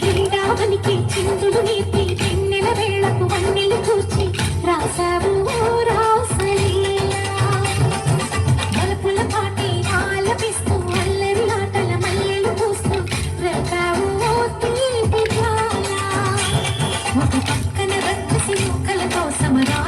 బృందావనికి చిందులు నేర్పి వెన్నెల వేళకు summer dawn.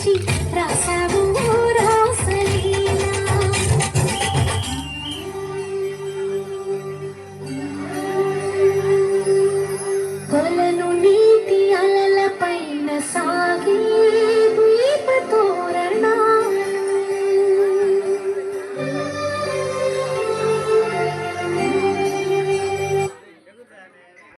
రచించి రాసావు కొలను నీతి అలల పైన సాగే